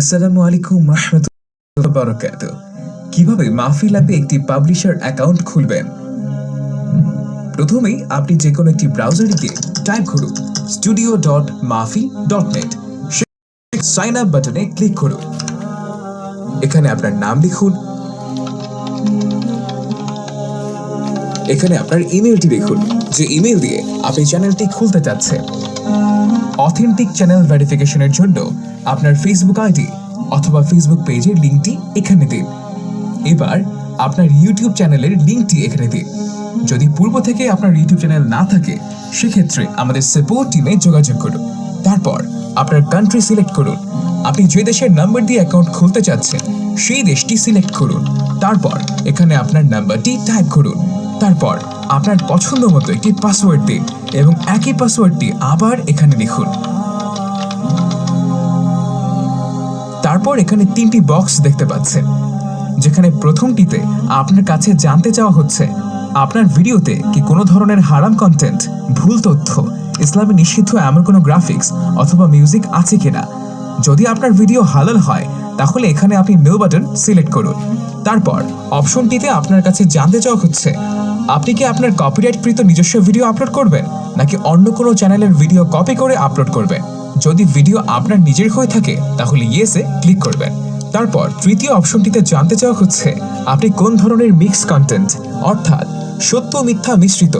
আসসালামু আলাইকুম রহমতুল্লাহ কীভাবে মাহফিল অ্যাপে একটি পাবলিশার অ্যাকাউন্ট খুলবেন? প্রথমেই আপনি যে কোনো একটি ব্রাউজারে গিয়ে টাইপ করুন studio dot Mahfil dot net sign up বাটনে ক্লিক করুন। এখানে আপনার নাম লিখুন। এখানে আপনার ইমেলটি লিখুন যে ইমেল দিয়ে আপনি চ্যানেলটি খুলতে চাচ্ছেন। অথেন্টিক চ্যানেল ভেরিফিকেশনের জন্য আপনার ফেসবুক আইডি অথবা ফেসবুক পেজের লিঙ্কটি এখানে দিন। এবার আপনার ইউটিউব চ্যানেলের লিঙ্কটি এখানে দিন। যদি পূর্ব থেকে আপনার ইউটিউব চ্যানেল না থাকে, সেক্ষেত্রে আমাদের সাপোর্ট টিমে যোগাযোগ করুন। তারপর আপনার কান্ট্রি সিলেক্ট করুন। আপনি যে দেশের নাম্বার দিয়ে অ্যাকাউন্ট খুলতে চাচ্ছেন, সেই দেশটি সিলেক্ট করুন। তারপর এখানে আপনার নাম্বারটি টাইপ করুন। তারপর আপনার পছন্দ মতো একটি পাসওয়ার্ড দিন এবং একই পাসওয়ার্ডটি আবার এখানে লিখুন। তারপর এখানে তিনটি বক্স দেখতে পাচ্ছেন, যেখানে প্রথমটিতে আপনার কাছে জানতে চাওয়া হচ্ছে, আপনার ভিডিওতে কি কোনো ধরনের হারাম কন্টেন্ট ভুল তথ্য, ইসলামে নিষিদ্ধ এমন কোনো গ্রাফিক্স অথবা মিউজিক আছে কিনা? যদি আপনার ভিডিও হালাল হয়, তাহলে এখানে আপনি নো বাটন সিলেক্ট করুন। তারপর অপশনটিতে আপনার কাছে জানতে চাওয়া হচ্ছে আপনি কি আপনার কপিরাইটকৃত নিজস্ব ভিডিও আপলোড করবেন? নাকি অন্য কোনো চ্যানেলের ভিডিও কপি করে আপলোড করবেন? যদি ভিডিও আপনার নিজের হয়ে থাকে, তাহলে ইয়েসে ক্লিক করবেন। তারপর তৃতীয় অপশনটিতে জানতে চাওয়া হচ্ছে, আপনি কোন ধরনের মিক্স কন্টেন্ট অর্থাৎ সত্য মিথ্যা মিশ্রিত,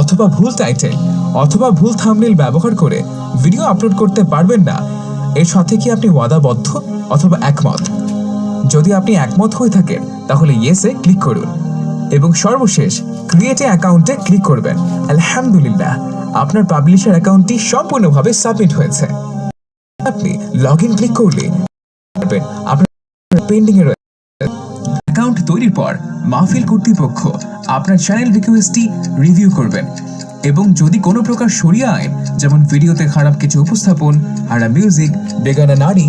অথবা ভুল টাইটেল অথবা ভুল থাম্বনেল ব্যবহার করে ভিডিও আপলোড করতে পারবেন না, এর সাথে কি আপনি ওয়াদাবদ্ধ অথবা একমত? যদি আপনি একমত হয়ে থাকেন, তাহলে ইয়েসে ক্লিক করুন। এবং সর্বশেষ ক্রিয়েটে অ্যাকাউন্টে ক্লিক করবেন। আলহামদুলিল্লাহ, আপনার পাবলিশার অ্যাকাউন্টটি সম্পূর্ণভাবে সাবমিট হয়েছে। আপনি লগ ইন ক্লিক করলে আপনার পেন্ডিং অ্যাকাউন্ট তৈরির পর মাহফিল কর্তৃপক্ষ আপনার চ্যানেল রিকোয়েস্টটি রিভিউ করবেন। এবং যদি কোনো প্রকার সরিয়া আইন যেমন ভিডিওতে খারাপ কিছু উপস্থাপন, হারা মিউজিক বেগানা নারী,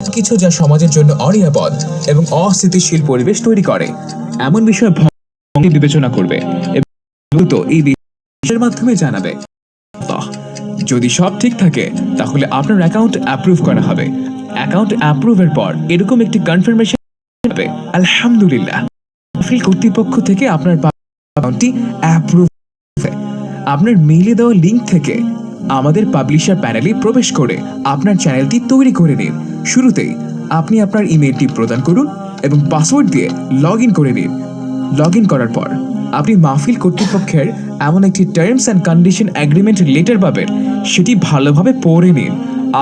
কিছু যা সমাজের জন্য অনিরাপদ এবং অস্থিতিশীল পরিবেশ তৈরি করে। এমন বিষয় বিবেচনা করবে। এবং এই বিষয়ের মাধ্যমে জানাবে। যদি সব ঠিক থাকে, তাহলে আপনার অ্যাকাউন্ট অ্যাপ্রুভ করা হবে। অ্যাকাউন্ট অ্যাপ্রুভের পর এরকম একটি কনফার্মেশন হবে। আলহামদুলিল্লাহ। মাহফিল কর্তৃপক্ষ থেকে আপনার অ্যাকাউন্টটি অ্যাপ্রুভ আপনার মেইলে দেওয়া লিংক থেকে আমাদের পাবলিশার প্যানেলে প্রবেশ করে আপনার চ্যানেলটি তৈরি করে নিন। শুরুতেই আপনি আপনার ইমেলটি প্রদান করুন এবং পাসওয়ার্ড দিয়ে লগ করে নিন। লগ ইন করার পর, আপনি মাহফিল কর্তৃপক্ষের এমন একটি terms and condition agreement letter পাবেন। সেটি ভালোভাবে পড়ে নিন।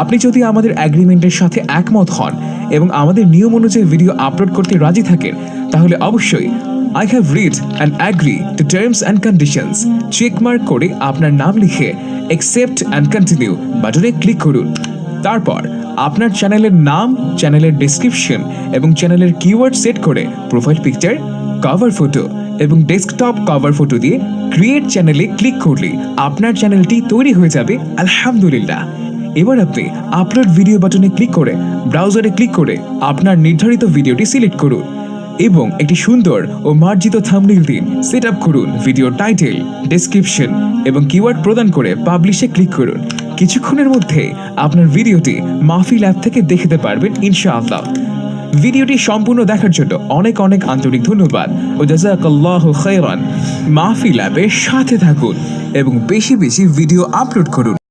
আপনি যদি আমাদের অ্যাগ্রিমেন্টের সাথে একমত হন এবং আমাদের নিয়ম অনুযায়ী ভিডিও আপলোড করতে রাজি থাকেন, তাহলে অবশ্যই I have read and agree to terms and conditions checkmark করে আপনার নাম লিখে অ্যাকসেপ্ট অ্যান্ড কন্টিনিউ বাটনে ক্লিক করুন। তারপর আপনার চ্যানেলের নাম চ্যানেলের ডেসক্রিপশন এবং চ্যানেলের কিওয়ার্ড সেট করে প্রোফাইল পিকচার কভার ফটো এবং ডেস্কটপ কভার ফটো দিয়ে ক্রিয়েট চ্যানেলে ক্লিক করলে আপনার চ্যানেলটি তৈরি হয়ে যাবে, আলহামদুলিল্লাহ। এবার আপনি আপলোড ভিডিও বাটনে ক্লিক করে ব্রাউজারে ক্লিক করে আপনার নির্ধারিত ভিডিওটি সিলেক্ট করুন এবং একটি সুন্দর ও মার্জিত থাম্বনেল দিন সেট আপ করুন ভিডিও টাইটেল ডেসক্রিপশন এবং কিওয়ার্ড প্রদান করে পাবলিশে ক্লিক করুন। কিছুক্ষণের মধ্যে আপনার ভিডিওটি মাহফিল অ্যাপ থেকে দেখতে পারবেন, ইনশাআল্লাহ। ভিডিওটি সম্পূর্ণ দেখার জন্য অনেক অনেক আন্তরিক ধন্যবাদ। ও জাজাকাল্লাহ মাহফিল অ্যাপের সাথে থাকুন এবং বেশি বেশি ভিডিও আপলোড করুন।